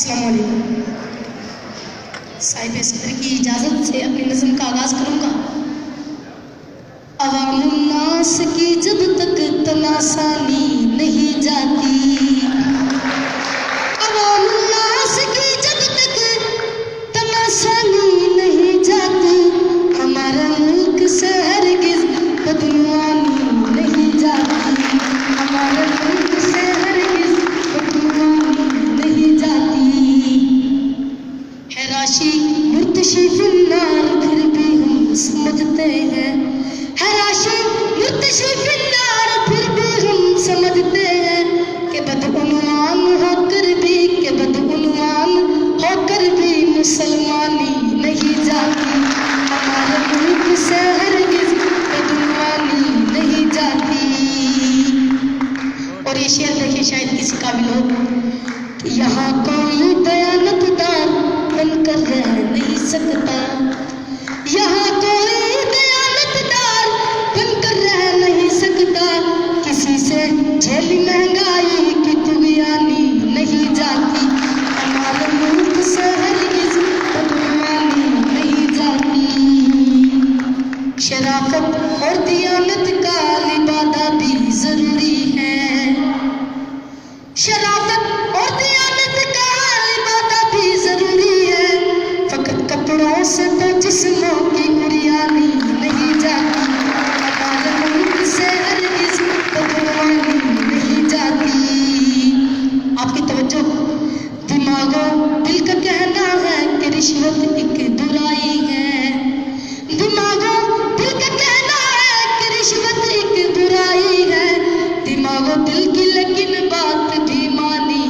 السلام علیکم۔ صاحب صدر کی اجازت سے اپنی نظم کا آغاز کروں گا۔ عوام الناس کی جب تک تناسانی نہیں جاتی ہے مرتشی فی النار پھر بھی ہم سمجھتے ہیں ہے مرتشی فی النار پھر بھی ہم سمجھتے ہیں کہ بدعنوان ہو کر بھی، کہ بدعنوان ہو کر بھی مسلمانی نہیں جاتی۔ ہمارے ملک سے ہرگز بدعنوانی نہیں جاتی۔ اور یہ شعر دیکھیں شاید کسی قابل ہو کہ یہاں کوئی دیانت بن کر رہ نہیں سکتا یہاں کوئی دیانت دار بن کر رہ نہیں سکتا کسی سے جھیلی مہنگائی کی تغیانی نہیں جاتی ہمارے ملک سے ہرگز بدعنوانی نہیں جاتی شرافت اور دیانت کا لبادہ بھی ضروری ہے شرافت اور دیانت تو جسموں کی اڑیانی نہیں جاتی ہمارے ملک سے نہیں جاتی۔ آپ کی توجہ، دماغوں، دل کا کہنا ہے کہ رشوت ایک برائی ہے۔ دماغوں، دل کا کہنا ہے کہ رشوت ایک برائی ہے۔ دماغوں، دل کی لیکن بات بھی مانی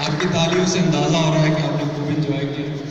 آپ کی تعلیم سے اندازہ ہو رہا ہے کہ آپ نے خوب انجوائے کیا۔